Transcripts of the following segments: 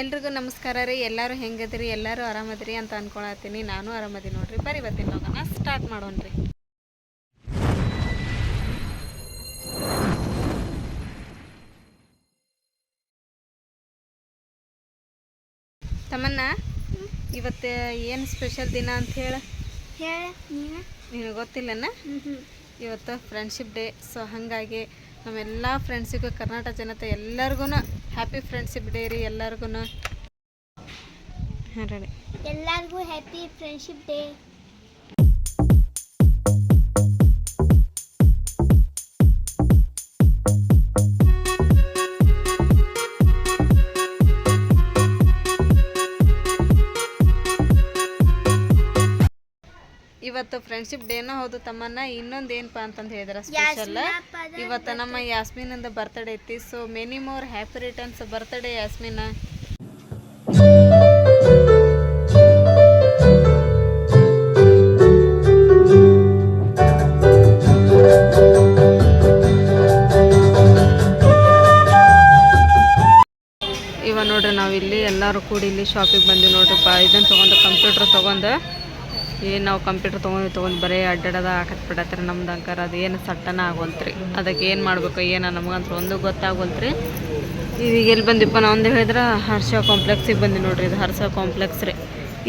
ಎಲ್ರಿಗೂ ನಮಸ್ಕಾರ ರೀ. ಎಲ್ಲರೂ ಹೆಂಗದ್ರಿ? ಎಲ್ಲರೂ ಆರಾಮದ್ರಿ ಅಂತ ಅನ್ಕೊಳತ್ತೀನಿ. ನಾನು ಆರಾಮದಿ ನೋಡ್ರಿ. ಬರೀ ಬರ್ತೀನಿ ಹೋಗೋಣ ಸ್ಟಾರ್ಟ್ ಮಾಡೋಣ್ರಿ ತಮ್ಮನ್ನ ಇವತ್ತು ಏನು ಸ್ಪೆಷಲ್ ದಿನ ಅಂತ ಹೇಳ? ಹೇಳ ನೀನು ನಿನಗೆ ಗೊತ್ತಿಲ್ಲನ? ಇವತ್ತು ಫ್ರೆಂಡ್ಶಿಪ್ ಡೇ ಸೊ ಹಾಗಾಗಿ ನಮ್ಮೆಲ್ಲ ಫ್ರೆಂಡ್ಸಿಗೂ ಕರ್ನಾಟಕ ಜನತೆ ಎಲ್ಲರಿಗೂ ಹ್ಯಾಪಿ ಫ್ರೆಂಡ್ಶಿಪ್ ಡೇ ರೀ ಎಲ್ಲರಿಗೂ ಎಲ್ಲರಿಗೂ ಹ್ಯಾಪಿ ಫ್ರೆಂಡ್ಶಿಪ್ ಡೇ ಫ್ರೆಂಡ್ಶಿಪ್ ಡೇನ ಹೌದು ತಮ್ಮನ್ನ. ಇನ್ನೊಂದು ಏನಪ್ಪ ಅಂತಂದು ಹೇಳಿದ್ರೆ ಸ್ಪೆಷಲ್ ಇವತ್ತು ನಮ್ಮ ಯಾಸ್ಮಿನಿಂದ ಬರ್ತ್ಡೇ ಐತಿ. So many more happy returns birthday ಯಾಸ್ಮಿನ ಇವ ನೋಡ್ರಿ ನಾವು ಇಲ್ಲಿ ಎಲ್ಲರೂ ಕೂಡಿ ಇಲ್ಲಿ ಶಾಪಿಗೆ ಬಂದ್ವಿ ನೋಡ್ರಿಪ್ಪ. ಇದನ್ನು ತೊಗೊಂಡು ಕಂಪ್ಯೂಟ್ರ್ ತೊಗೊಂಡು ಏನು ನಾವು ಕಂಪ್ಯೂಟರ್ ತೊಗೊಂಡು ತೊಗೊಂಡು ಬರೀ ಅಡ್ಡಾಡದ ಹಾಕತ್ ಬಿಡತ್ರಿ ನಮ್ದು ಅಂಕರ್. ಅದು ಏನು ಸಟ್ಟನ ಆಗೋಲ್ತ್ರಿ. ಅದಕ್ಕೆ ಏನು ಮಾಡಬೇಕು, ಏನೋ ನಮಗಂತೂ ಒಂದು ಗೊತ್ತಾಗೋಲ್ತ್ರಿ. ಈಗ ಎಲ್ಲಿ ಬಂದಿಪ್ಪ ನಾವು ಒಂದು ಹೇಳಿದ್ರೆ, ಹರ್ಷ ಕಾಂಪ್ಲೆಕ್ಸಿಗೆ ಬಂದಿ ನೋಡ್ರಿ. ಇದು ಹರ್ಷ ಕಾಂಪ್ಲೆಕ್ಸ್ ರೀ.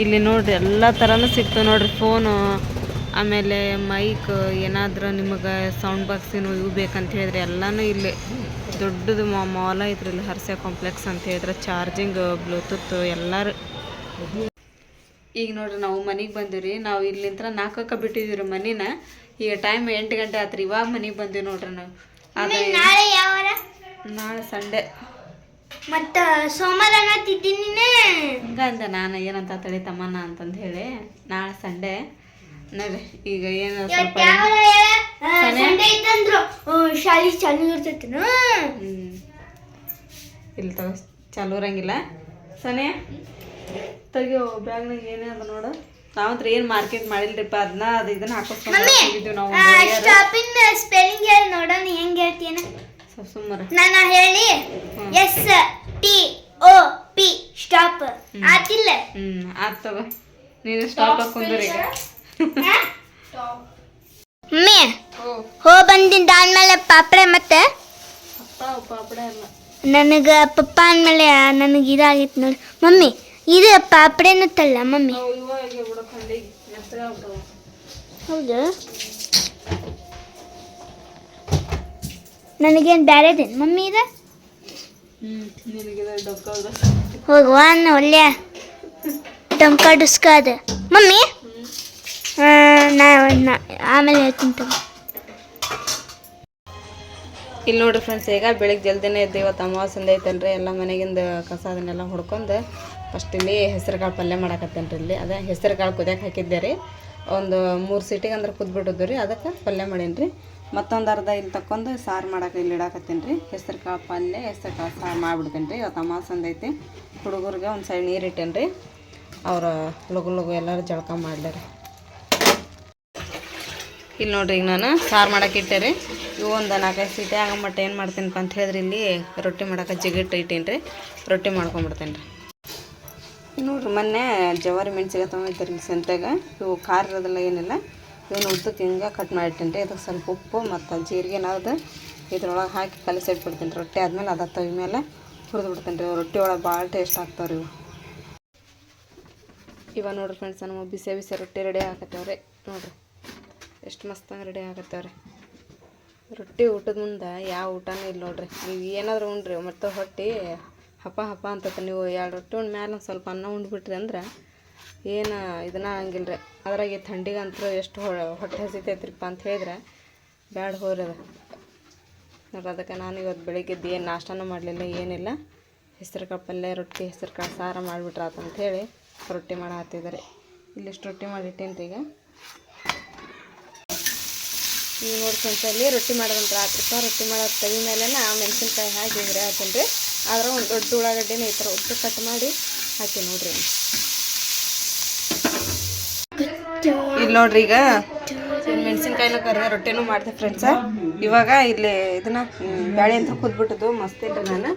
ಇಲ್ಲಿ ನೋಡ್ರಿ ಎಲ್ಲ ಥರನೂ ಸಿಗ್ತವೆ ನೋಡ್ರಿ ಫೋನು ಆಮೇಲೆ ಮೈಕ್ ಏನಾದರೂ ನಿಮಗೆ ಸೌಂಡ್ ಬಾಕ್ಸಿನೂ ಇವು ಬೇಕಂತ ಹೇಳಿದ್ರೆ ಎಲ್ಲನೂ ಇಲ್ಲಿ ದೊಡ್ಡದು ಮಾಲ್ ಐತ್ರಿ ಇಲ್ಲಿ ಹರ್ಷ ಕಾಂಪ್ಲೆಕ್ಸ್ ಅಂತ ಹೇಳಿದ್ರೆ. ಚಾರ್ಜಿಂಗ್ ಬ್ಲೂಟೂತ್ ಎಲ್ಲರೂ. ಈಗ ನೋಡ್ರಿ ನಾವು ಮನೆಗೆ ರೀ ನಾವು ಇಲ್ಲಿಂತ್ರ ನಾಲ್ಕಕ್ಕೆ ಬಿಟ್ಟಿದ್ದೀವಿ ರೀ ಮನಿನ. ಈಗ ಟೈಮ್ ಎಂಟು ಗಂಟೆ ಆತ್ರಿ. ಇವಾಗ ಮನೆಗೆ ಬಂದೀವಿ ನೋಡ್ರಿ ನಾವು. ಅದೇ ನಾಳೆ ಸಂಡೆ ನಾಳೆ ಸಂಡೆ. ಮತ್ತ ಸೋಮವಾರ ಅನ್ನತ್ತಿದ್ದೀನಿ ಹಂಗಂದ ನಾನು? ಏನಂತ ತಳಿ ತಮ್ಮನ ಅಂತಂದು ಹೇಳಿ. ನಾಳೆ ಸಂಡೆ. ನೋಡ್ರಿ ಈಗ ಏನು ಸ್ವಲ್ಪ ಸಂಡೆ ಇತ್ತಂದ್ರು. ಶಾಲಿ ಚಾಲು ಇರ್ತೈತಿ. ಇಲ್ಲಿ ತಗೋ ಚಾಲು ಇರಂಗಿಲ್ಲ. ಸನೆ ತೆಗಿಯೋ ಬ್ಯಾಗ್ನಾಗ ಏನೇ ಅದ ನೋಡು. ನಾವಂತ್ರ ಏನು ಮಾರ್ಕೆಟ್ ಮಾಡಿಲ್ರಿಪ್ಪ ಅದನ್ನ ಅದ ಇದನ್ನ ಹಾಕೋಸ್ಕೊಂಡು ಹೋಗಿದ್ವಿ ನಾವು ಸ್ಟಾಪಿಂಗ್ ಸ್ಪೆಲ್ಲಿಂಗ್ ಹೇಳಿ ನೋಡೋಣ ಹೆಂಗ್ ಹೇಳ್ತೀನ ಸುಮ್ಮರ. ನಾನು ಹೇಳಿ S T O P stop ಆತಿಲ್ಲ. ಹ್ಮ್ ಆತ್ ತಗೋ. ನೀನು ಸ್ಟಾಪ್ ಹಾಕೊಂಡ್ರಿ ಈಗ ಮಮ್ಮಿ ಓ ಹೋ ಬಂದಿಂದ ಆದ್ಮೇಲೆ ಪಾಪ್ರೆ ಮತ್ತೆ? ನನಗ ಪಾಪಡ ಎಲ್ಲ ನನಗೆ ಪಪ್ಪ ಅಂದಮೇಲೆ ನನಗೆ ಇದಾಗಿತ್ತು ನೋಡಿ. ಮಮ್ಮಿ ಇದು ಪಾಪಡೆನೂ ತಲ್ಲ ಮಮ್ಮಿ. ಹೌದಾ. ನನಗೇನು ಬೇರೆದೇನು ಮಮ್ಮಿ ಇದೆ? ಹ್ಮ್ ಒಳ್ಳೆಯ ಡೊಕ್ಕದ ಹೋಗುವ ಒಳ್ಳೆ ಟಮ್ಕ ಡುಸ್ಕ ಅದ. ಮಮ್ಮಿ? ನಾ- ಆಮೇಲೆ ಹೇಳ್ತೀನಿ ತಗೋ. ಇಲ್ಲಿ ನೋಡ್ರಿ ಫ್ರೆಂಡ್ಸ್ ಈಗ ಬೆಳಿಗ್ಗೆ ಜಲ್ದಿನೇ ಎದ್ದು ಇವತ್ತು ಅಮಾವಾಸ್ಯಂದ ಐತಲ್ರಿ. ಎಲ್ಲ ಮನೆಗಿಂದ ಕಸ ಅದನ್ನೆಲ್ಲ ಹೊಡ್ಕೊಂಡು ಫಸ್ಟ್ ಇಲ್ಲಿ ಹೆಸರು ಕಾಳು ಪಲ್ಯ ಮಾಡಾಕತ್ತೇನೆ ರೀ ಇಲ್ಲಿ. ಅದೇ ಹೆಸರುಕಾಳು ಕುದಿಯಕ್ಕೆ ಹಾಕಿದ್ದೆ ರೀ. ಒಂದು ಮೂರು ಸೀಟಿಗೆ ಅಂದ್ರೆ ಕುದ್ಬಿಟ್ಟಿದ್ದು ರೀ. ಅದಕ್ಕೆ ಪಲ್ಯ ಮಾಡೀನಿ ರೀ ಮತ್ತೊಂದು ಅರ್ಧ ಇಲ್ಲಿ ತಕ್ಕೊಂಡು ಸಾರು ಮಾಡಕ್ಕೆ ಇಲ್ಲಿ ಇಡಾಕತ್ತೀನಿ ರೀ ಹೆಸರು ಕಾಳು ಪಲ್ಯ ಹೆಸರು ಕಾಳು ಸಾರು ಮಾಡಿಬಿಡ್ತೇನೆ ರೀ ಇವತ್ತು ಐತಿ ಹುಡುಗರಿಗೆ ಒಂದು ಸೈಡ್ ನೀರು ಇಟ್ಟೇನಿ ರೀ ಅವ್ರ ಲಗು ಲಗು ಎಲ್ಲರೂ ಜಳಕ ಮಾಡ್ಲಾರ. ಇಲ್ಲಿ ನೋಡ್ರಿ ಈಗ ನಾನು ಸಾರು ಮಾಡಕ್ಕೆ ಇಟ್ಟೆ ರೀ. ಇವು ಒಂದು ನಾಲ್ಕೈದು ಸೀಟೆ ಆಗಮಟ್ಟ ಏನು ಮಾಡ್ತೀನಪ್ಪ ಅಂತ ಹೇಳಿದ್ರೆ ಇಲ್ಲಿ ರೊಟ್ಟಿ ಮಾಡಕ್ಕೆ ಜಿಗಿಟ್ಟು ಇಟ್ಟೀನಿ ರೀ ರೊಟ್ಟಿ ಮಾಡ್ಕೊಂಬಿಡ್ತೇನೆ ರೀ ನೋಡ್ರಿ, ಮೊನ್ನೆ ಜವಾರಿ ಮೆಣಸಿಗೆ ರೀ ಸಂತ್ಯಾಗ ಇವು ಖಾರ ಇರೋದಿಲ್ಲ ಏನಿಲ್ಲ. ಇವನು ಉದ್ದಕ್ಕೆ ಹಿಂಗೆ ಕಟ್ ಮಾಡಿಟ್ಟೇನೆ ರೀ ಇದಕ್ಕೆ ಸ್ವಲ್ಪ ಉಪ್ಪು ಮತ್ತು ಜೀರಿಗೆ ನಾವ್ದು ಇದ್ರೊಳಗೆ ಹಾಕಿ ಕಲಸಿ ಇಟ್ಬಿಡ್ತೀನಿ. ರೊಟ್ಟಿ ಆದಮೇಲೆ ಅದ ತವಿ ಮೇಲೆ ಹುರಿದು ಬಿಡ್ತೇನೆ ರೀ. ರೊಟ್ಟಿ ಒಳಗೆ ಭಾಳ ಟೇಸ್ಟ್ ಆಗ್ತಾವೆ ರೀ ಇವು. ಇವ ನೋಡ್ರಿ ಫ್ರೆಂಡ್ಸ್ ನಮ್ಮ ಬಿಸಿ ಬಿಸಿ ರೊಟ್ಟಿ ರೆಡಿ ಆಗತ್ತವ್ರಿ ನೋಡ್ರಿ, ಎಷ್ಟು ಮಸ್ತಾಗಿ ರೆಡಿ ಆಗತ್ತವ್ರಿ ರೊಟ್ಟಿ ಊಟದ ಮುಂದೆ ಯಾವ ಊಟನೂ ಇಲ್ಲ ನೋಡ್ರಿ. ನೀವು ಏನಾದರೂ ಉಣ್ರಿ ಮತ್ತು ಹೊಟ್ಟೆ ಹಪ ಹಪ ಅಂತತ, ನೀವು ಎರಡು ರೊಟ್ಟಿ ಉಂಡ ಮ್ಯಾಲೆ ಸ್ವಲ್ಪ ಅನ್ನ ಉಂಡ್ಬಿಟ್ರಿ ಅಂದ್ರೆ ಏನು ಇದನ್ನ ಹಂಗಿಲ್ಲ ರೀ ಅದ್ರಾಗೆ ಥಂಡಿಗಂತೂ ಎಷ್ಟು ಹೊ- ಹೊಟ್ಟೆ ಹಸಿತೈತ್ರಿಪ್ಪ ಅಂತ ಹೇಳಿದ್ರೆ ಬ್ಯಾಡ ಹೋರಿ ಅದು. ನೋಡ್ರಿ ಅದಕ್ಕೆ ನಾನು ಇವತ್ತು ಬೆಳಿಗ್ಗೆದ್ದು ಏನು ನಾಷ್ಟನೂ ಮಾಡಲಿಲ್ಲ, ಏನಿಲ್ಲ. ಹೆಸರು ಕಾಳು ಪಲ್ಯ ರೊಟ್ಟಿ, ಹೆಸರು ಕಾಳು, ಸಾರು ಮಾಡಿಬಿಟ್ರ ಅಂತ ಹೇಳಿ ರೊಟ್ಟಿ ಮಾಡ ಹತ್ತಿದ್ದಾರೆ ಇಲ್ಲಿಷ್ಟು ರೊಟ್ಟಿ ಮಾಡಿಟ್ಟೇನ್ರಿ ಈಗ. ಈಗ ನೋಡ್ಕೊಂತಲ್ಲಿ ರೊಟ್ಟಿ ಮಾಡೋದಂತ ರಾತ್ರಿಪ್ಪ ರೊಟ್ಟಿ ಮಾಡೋದು ತವಿ ಮೇಲೆ ಮೆಣಸಿನ್ಕಾಯಿ ಹಾಕಿ ಇದ್ರೆ ರೀ ಆದ್ರೆ ಒಂದು ದೊಡ್ಡ ಉಳ್ಳಾಗಡ್ಡಿನ ಈ ಥರ ಉದ್ದು ಕಟ್ ಮಾಡಿ ಹಾಕಿ ನೋಡ್ರಿ. ಇಲ್ಲಿ ನೋಡ್ರಿ ಈಗ ಮೆಣಸಿನ್ಕಾಯಿನ ಕರೆದ ರೊಟ್ಟಿನೂ ಮಾಡಿದೆ ಫ್ರೆಂಡ್ಸ ಇವಾಗ ಇಲ್ಲಿ ಇದನ್ನ ಬ್ಯಾಳೆ ಅಂತ ಕುದ್ಬಿಟ್ಟದು ಮಸ್ತಿನ್ರಿ ನಾನು.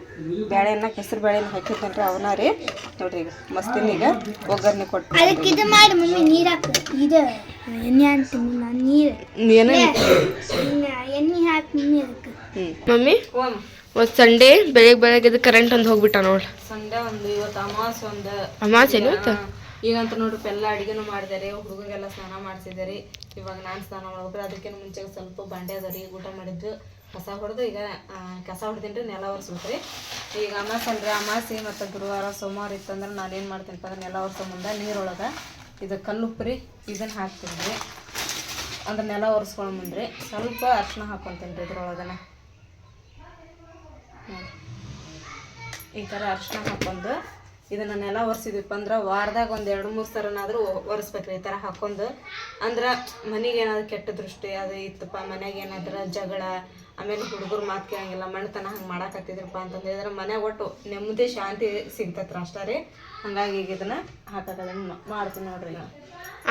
ಬ್ಯಾಳೆಯನ್ನ ಕೆಸರು ಬ್ಯಾಳೆನ ಹಾಕಿರ್ತೇನೆ ಅವನ ರೀ. ನೋಡ್ರಿ ಈಗ ಮಸ್ತಿನ ಈಗ ಒಗ್ಗರಣೆ ಕೊಟ್ಟು ಅದಕ್ಕೆ ಇದು ಮಾಡಿ ಮಮ್ಮಿ ಇವತ್ತು ಸಂಡೇ ಬೆಳಗ್ಗೆ ಬೆಳಗ್ಗೆ ಕರೆಂಟ್ ಒಂದು ಹೋಗ್ಬಿಟ್ಟ ನೋಡ್ ಸಂಡೆ ಒಂದು ಇವತ್ತು ಅಮಾವಾಸ್ಯೆ ಒಂದು. ಅಮಾಸೆ ಇವತ್ತು? ಈಗಂತ ನೋಡ್ರಿ ಎಲ್ಲ ಅಡಿಗೆನೂ ಮಾಡಿದಾರೆ ಹುಡುಗರಿಗೆಲ್ಲ ಸ್ನಾನ ಮಾಡಿಸಿದಾರೆ. ಇವಾಗ ನಾನು ಸ್ನಾನ ಮಾಡೋದ್ರೆ ಅದಕ್ಕಿಂತ ಮುಂಚೆ ಸ್ವಲ್ಪ ಬಂಡೆ ರೀ ಊಟ ಮಾಡಿದ್ದು. ಕಸ ಹೊಡೆದು ಈಗ ಕಸ ಹೊಡೆದಿನ್ರಿ ನೆಲ ಒರೆಸ್ಬಿಟ್ರಿ ಈಗ ಅಮಾಸೆ ಅಲ್ರಿ ಅಮಾಸೆ ಮತ್ತು ಗುರುವಾರ ಸೋಮವಾರ ಇತ್ತಂದ್ರೆ ನಾನು ಏನು ಮಾಡ್ತೀನಿ ಅಂದ್ರೆ ನೆಲ ಒರೆಸೋ ಮುಂದೆ ನೀರೊಳಗೆ ಇದು ಕಲ್ಲುಪ್ರಿ ಇದನ್ನು ಹಾಕ್ತೀನಿ ರೀ. ಅಂದ್ರೆ ನೆಲ ಒರೆಸ್ಕೊಳ್ಳೋ ಮುಂದ್ರಿ. ಸ್ವಲ್ಪ ಅರ್ಶಿನ ಹಾಕ್ಕೊಂತೀನಿ ರೀ ಇದ್ರೊಳಗನ. ಈ ಥರ ಅರ್ಶಿನ ಹಾಕೊಂಡು ಇದನ್ನ ನೆಲ ಒರೆಸಿದ್ವಿಪ್ಪ ಅಂದ್ರೆ ವಾರದಾಗ ಒಂದು ಎರಡು ಮೂರು ಸರನಾದರೂ ಒರೆಸ್ಬೇಕ್ರಿ ಈ ಥರ ಹಾಕ್ಕೊಂಡು ಅಂದ್ರೆ ಮನೆಗೆ ಏನಾದ್ರು ಕೆಟ್ಟ ದೃಷ್ಟಿ ಅದು ಇತ್ತಪ್ಪ ಮನೆಗೆ ಏನಾದ್ರೆ ಜಗಳ, ಆಮೇಲೆ ಹುಡುಗರು ಮಾತು ಕೇಳಂಗಿಲ್ಲ ಮಣ್ಣತನ ಹಂಗೆ ಮಾಡಾಕತ್ತಿದ್ರಪ್ಪ ಅಂತಂದ್ರೆ ಮನೆ ಒಟ್ಟು ನೆಮ್ಮದಿ, ಶಾಂತಿ ಸಿಗ್ತೈತ್ರ ಅಷ್ಟೇ ರೀ. ಹಂಗಾಗಿ ಈಗ ಇದನ್ನ ಹಾಕಕ್ಕೆ ಮಾಡ್ತೀನಿ ನೋಡ್ರಿ.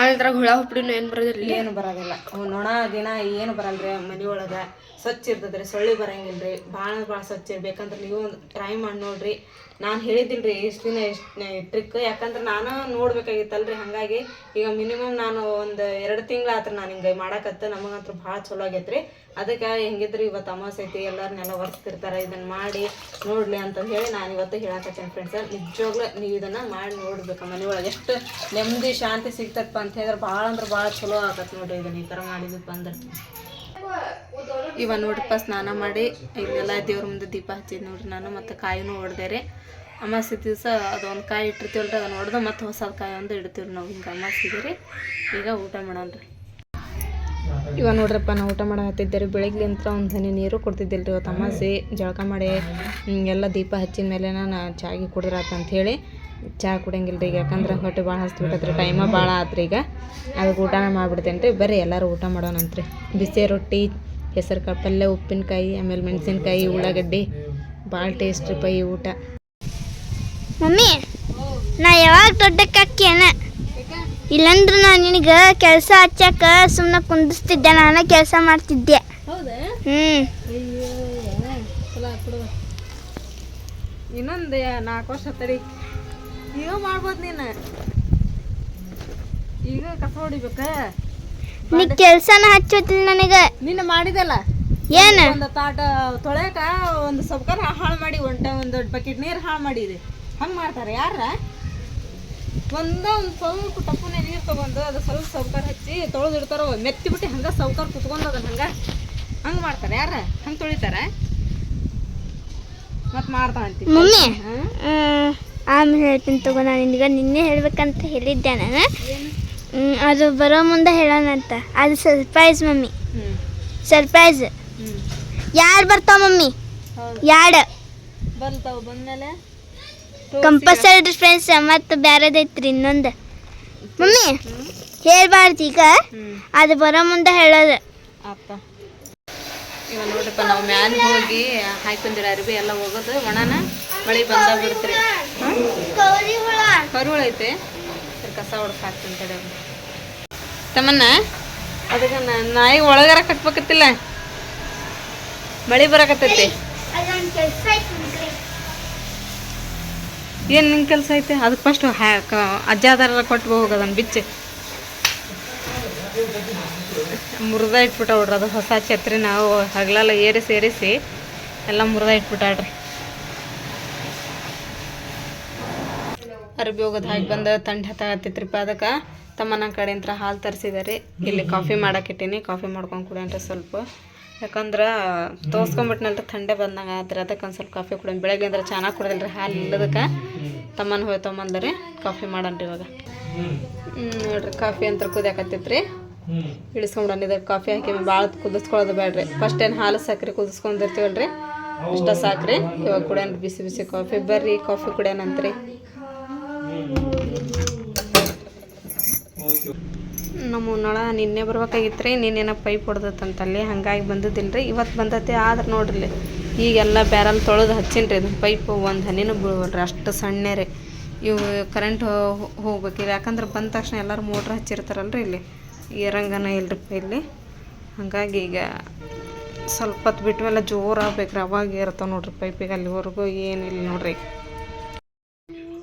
ಅದ್ರಾಗ ಹುಳ ಹುಪ್ಪಡಿನೂ ಏನು ಬರೋದಿಲ್ಲ. ಏನು ಬರೋದಿಲ್ಲ. ನೊಣ ದಿನ ಏನು ಬರಲ್ರಿ ಮನೆ ಒಳಗೆ ಸ್ವಚ್ಛ ಇರ್ತದ್ರಿ ಬರಂಗಿಲ್ಲ ಬರಂಗಿಲ್ರಿ. ಭಾಳ ಭಾಳ ಸ್ವಚ್ಛ ಇರ್ಬೇಕಂದ್ರೆ ನೀವು ಟ್ರೈ ಮಾಡಿ ನೋಡ್ರಿ. ನಾನು ಹೇಳಿದ್ದಿಲ್ರಿ ಇಷ್ಟು ದಿನ ಎಷ್ಟು ಟ್ರಿಕ್ ಯಾಕಂದ್ರೆ ನಾನು ನೋಡ್ಬೇಕಾಗಿತ್ತಲ್ರಿ ಹಾಗಾಗಿ ಈಗ ಮಿನಿಮಮ್ ನಾನು ಒಂದು ಎರಡು ತಿಂಗಳು ಆತ್ರ ನಾನು ಹಿಂಗೆ ಮಾಡಕತ್ತ. ನಮಗಂತೂ ಭಾಳ ಚಲೋ ಆಗೈತ್ರಿ. ಅದಕ್ಕೆ ಹೆಂಗಿದ್ರಿ ಇವತ್ತು ಅಮಾವಾಸ್ಯ ಐತಿ ಎಲ್ಲರನ್ನೆಲ್ಲ ಒರೆಸ್ತಿರ್ತಾರೆ. ಇದನ್ನು ಮಾಡಿ ನೋಡಲಿ ಅಂತಂದು ಹೇಳಿ ನಾನು ಇವತ್ತು ಹೇಳಕತ್ತೇನೆ ಫ್ರೆಂಡ್ಸ್ ನಿಜವಾಗ್ಲೂ ನೀವು ಇದನ್ನು ಮಾಡಿ ನೋಡ್ಬೇಕು ಮನೆ ಒಳಗೆ ಎಷ್ಟು ನೆಮ್ಮದಿ, ಶಾಂತಿ ಸಿಗ್ತದಪ್ಪ ಅಂತ ಹೇಳಿದ್ರೆ ಭಾಳ ಅಂದ್ರೆ ಭಾಳ ಚಲೋ ಆಗತ್ತೆ ನೋಡ್ರಿ ಇದನ್ನ ಈ ಥರ ಮಾಡಿದಪ್ಪ ಅಂದ್ರೆ ಇವ ನೋಡ್ರಪ್ಪ, ಸ್ನಾನ ಮಾಡಿ ಇಲ್ಲೆಲ್ಲ ದೇವ್ರ ಮುಂದೆ ದೀಪ ಹಚ್ಚಿದ್ ನೋಡ್ರಿ ನಾನು ಮತ್ತು ಕಾಯಿನೂ ಹೊಡೆದೆ ರೀ ಅಮಾಸಿ ದಿವಸ ಅದೊಂದು ಕಾಯಿ ಇಟ್ಟಿರ್ತೀವಲ್ರಿ, ಅದನ್ನ ಹೊಡೆದು ಮತ್ತು ಹೊಸದು ಕಾಯಿ ಒಂದು ಇಡ್ತೀವಿ ನಾವು. ಹಿಂಗೆ ಅಮಾವಾಸ್ಯೆಗೆ ರೀ ಈಗ ಊಟ ಮಾಡೋಣ್ರಿ. ಇವಾಗ ನೋಡ್ರಪ್ಪ, ನಾವು ಊಟ ಮಾಡಕತ್ತಿದ್ದೆ ರೀ ಬೆಳಗ್ಗೆ ಅಂತ ಒಂದು ಹನಿ ನೀರು ಕೊಡ್ತಿದ್ದಿಲ್ಲ ರೀ ಇವತ್ತು ಅಮಾಸಿ ಜಳಕ ಮಾಡಿ ಎಲ್ಲ ದೀಪ ಹಚ್ಚಿದ ಮೇಲೆ ನಾನು ಚಾಗಿ ಕುಡಿದ್ರಾತಂಥೇಳಿ ಚಹಾ ಕುಡಿಯಂಗಿಲ್ಲ ರೀ ಈಗ ಯಾಕಂದ್ರೆ ಹೊಟ್ಟೆ ಭಾಳ ಹಸ್ಬಿಟ್ಟತ್ರಿ ಟೈಮ ಭಾಳ ಆತ್ರಿ ಈಗ ಅದಕ್ಕೆ ಊಟನ ಮಾಡಿಬಿಡ್ತೇನೆ ರೀ ಬರ್ರಿ ಎಲ್ಲರೂ ಊಟ ಮಾಡೋಣಂತ್ರಿ ಬಿಸಿ ರೊಟ್ಟಿ ಹೆಸರು ಕಾಳು ಪಲ್ಯ ಉಪ್ಪಿನಕಾಯಿ ಆಮೇಲೆ ಮೆಣಸಿನ್ಕಾಯಿ ಉಳ್ಳಾಗಡ್ಡಿ ಭಾಳ ಟೇಸ್ಟ್ ರೀ ಈ ಊಟ ಮಮ್ಮಿ ನಾ ಯಾವಾಗ ದೊಡ್ಡಕ್ಕಾಕೇನ ಇಲ್ಲಂದ್ರೆ ನಾನು ನಿನಗೆ ಕೆಲಸ ಹಚ್ಚಾಕ ಸುಮ್ಮನೆ ಕುಂದಿಸ್ತಿದ್ದೆ ನಾನು ಕೆಲಸ ಮಾಡ್ತಿದ್ದೆ ಹೌದಾ ಹ್ಞೂ ಇನ್ನೊಂದು ನಾಲ್ಕು ವರ್ಷ ತಡಿ ಈಗ ಮಾಡ್ಬೋದು ನೀನು. ಈಗ ಕಸ ಹೊಡಿಬೇಕ? ನೀ ಕೆಲಸನ ಹಚ್ಚೋತಿಲ್ಲ ನನಗೆ. ನಿನ್ನ ಮಾಡಿದಲ್ಲ? ಏನು? ಒಂದು ತಾಟ ತೊಳೆಯಕ ಒಂದು ಸಬ್ಕರ್ ಹಾಳು ಮಾಡಿ ಒಂಟ ಒಂದು ದೊಡ್ಡ ಬಕೆಟ್ ನೀರು ಹಾಳು ಮಾಡಿದೆ. ಹಂಗೆ ಮಾಡ್ತಾರೆ ಯಾರ? ಒಂದ ಒಂದು ಸ್ವಲ್ಪ ಟಪ್ಪನೆ ನೀರು ತಗೊಂಡು ಅದು ಸ್ವಲ್ಪ ಸೌಕರ್ ಹಚ್ಚಿ ತೊಳೆದು ಇಡ್ತಾರ ಮೆತ್ತಿ ಬಿಟ್ಟು ಹಂಗೆ ಸೌಕರ್ ಕುತ್ಕೊಂಡು ಅದನ್ನ ಹಂಗೆ. ಹಂಗೆ ಮಾಡ್ತಾರೆ ಯಾರ? ಹಂಗೆ ತೊಳಿತಾರೆ? ಮತ್ತೆ ಮಾಡ್ತಾ ಅಂತೀವಿ ಮಮ್ಮಿ ಆಮೇಲೆ ಹೇಳ್ತೀನಿ ತಗೋ ನಾನು ನಿನಗೆ ನಿನ್ನೆ ಹೇಳ್ಬೇಕಂತ ಹೇಳಿದ್ದೆ ನಾನು. ಅದು ಬರೋ ಮುಂದೆ ಹೇಳೋಣಂತ ಅದು ಸರ್ಪ್ರೈಸ್ ಮಮ್ಮಿ. ಸರ್ಪ್ರೈಸ್ ಯಾರು ಬರ್ತಾವ ಮಮ್ಮಿ? ಯಾಡು ಬರ್ತಾವ ಬಂದ್ಮೇಲೆ ಕಂಪಲ್ಸರಿ ಫ್ರೆಂಡ್ಸ್ ಮತ್ತು ಬೇರೆದೈತ್ರಿ ಇನ್ನೊಂದು. ಮಮ್ಮಿ ಹೇಳ್ಬಾರ್ದು ಈಗ. ಅದು ಬರೋ ಮುಂದೆ ಹೇಳೋದು. ಇವಾಗ ನೋಡ್ರಪ್ಪ ನಾವು ಮ್ಯಾಲ್ ಹೋಗಿ ಹಾಕೊಂಡಿರೋ ಅರ್ಬಿ ಎಲ್ಲ ಹೋಗೋದು ಒಣನ. ಮಳೆ ಬಂದಾಗ ಬಿಡ್ತೀರಿ. ಕರುಳ ಐತೆ. ಕಸ ಹೊಡ್ಕಾಕ್ತಿಂತಡೆ ಹಾಕ್ತೀನಿ ತಡಿ. ತಮ್ಮನ್ನ ಅದಕ್ಕೆ ನಾಯಿ ಒಳಗಾರ ಕಟ್ಬೇಕತ್ತಿಲ್ಲ. ಮಳೆ ಬರಕತ್ತೈತಿ. ಏನು ನಿನ್ನ ಕೆಲಸ ಐತೆ? ಅದಕ್ಕೆ ಫಸ್ಟ್ ಅಜ್ಜಾದಾರ ಕೊಟ್ಟು ಹೋಗೋದನ್ನ ಬಿಚ್ಚಿ. ಮುರ್ದಾ ಇಟ್ಬಿಟ್ಟ ನೋಡ್ರಿ ಅದು ಹೊಸ ಛತ್ರಿ ನಾವು ಹಗಲೆಲ್ಲ ಏರಿಸಿ ಏರಿಸಿ ಎಲ್ಲ ಮುರಿದ ಇಟ್ಬಿಟ್ಟಾಳ್ರಿ. ಅರ್ಬಿ ಹೋಗೋದು ಹಾಕಿ ಬಂದು ತಂಡ ಹತ್ತಾಗತ್ತಿತ್ರಿಪ್ಪ ಅದಕ್ಕೆ ತಮ್ಮನ ಕಡೆಯಿಂದ ಹಾಲು ತರಿಸಿದಾರೆ. ಇಲ್ಲಿ ಕಾಫಿ ಮಾಡಾಕಿಟ್ಟೀನಿ ಕಾಫಿ ಮಾಡ್ಕೊಂಡು ಕುಡಿಯನ್ರಿ ಸ್ವಲ್ಪ. ಯಾಕಂದ್ರೆ ತೋರ್ಸ್ಕೊಂಬಿಟ್ನಲ್ರಿ ತಂಡೆ ಬಂದಂಗೆ ಆದ್ರೆ ಅದಕ್ಕೆ ಒಂದು ಸ್ವಲ್ಪ ಕಾಫಿ ಕುಡಿಯೋಣ ಬೆಳಗ್ಗೆ ಅಂದ್ರೆ ಚೆನ್ನಾಗಿ ಕುಡ್ದಿಲ್ರಿ, ಹಾಲು ಇಲ್ಲದಕ್ಕೆ ತಮ್ಮನ ಹೋಯ್ ತೊಗೊಂಬಂದ್ರಿ ಕಾಫಿ ಮಾಡನ್ರಿ ಇವಾಗ. ನೋಡ್ರಿ ಕಾಫಿ ಅಂತ ಕುದಿಯಾಕತ್ತೈತ್ರಿ. ಇಳಿಸ್ಕೊಂಡ್ಬಂದು ಇದಕ್ಕೆ ಕಾಫಿ ಹಾಕಿ ಭಾಳ ಕುದಿಸ್ಕೊಳ್ಳೋದು ಬೇಡ್ರಿ ಫಸ್ಟ್ ಏನು ಹಾಲು ಸಕ್ಕರೆ ಕುದಿಸ್ಕೊಂಡಿರ್ತೀವಲ್ರಿ? ಇಷ್ಟ ಸಾಕ್ರಿ. ಇವಾಗ ಕುಡಿಯೋಣ ಬಿಸಿ ಬಿಸಿ ಕಾಫಿ. ಬರ್ರಿ, ಕಾಫಿ ಕುಡಿಯೋಣಂತ್ರಿ ನಮ್ಮ ನೊಳ ನಿನ್ನೆ ಬರ್ಬೇಕಾಗಿತ್ತು ರೀ ನಿನ್ನೆನ ಪೈಪ್ ಹೊಡೆದತ್ತಂತಲ್ಲಿ, ಹಂಗಾಗಿ ಬಂದದಿಲ್ಲ ಇವತ್ತು ಬಂದೈತಿ, ಆದ್ರೆ ನೋಡ್ರಿ, ಈಗೆಲ್ಲ ಬ್ಯಾರಲ್ ತೊಳೆದು ಹಚ್ಚಿನ್ರಿ ಇದು ಪೈಪು ಒಂದು ಹನಿನೂ ಬೀಳ್ರಿ ಅಷ್ಟು ಸಣ್ಣ ರೀ ಇವು ಕರೆಂಟ್ ಹೋಗ್ಬೇಕಿಲ್ಲ ಯಾಕಂದ್ರೆ ಬಂದ ತಕ್ಷಣ ಎಲ್ಲರೂ ಮೋಟ್ರ್ ಹಚ್ಚಿರ್ತಾರಲ್ಲ ರೀ ಇಲ್ಲಿ. ಏರಂಗನ ಇಲ್ರಿಪ್ಪ ಇಲ್ಲಿ. ಹಾಗಾಗಿ ಈಗ ಸ್ವಲ್ಪ ಹೊತ್ತು ಬಿಟ್ಟು ಮೇಲೆ ಜೋರು ಆಗ್ಬೇಕ್ರಿ ಅವಾಗ ಇರ್ತಾವೆ ನೋಡ್ರಿ ಪೈಪಿಗೆ ಅಲ್ಲಿವರೆಗೂ ಏನಿಲ್ಲ ನೋಡ್ರಿ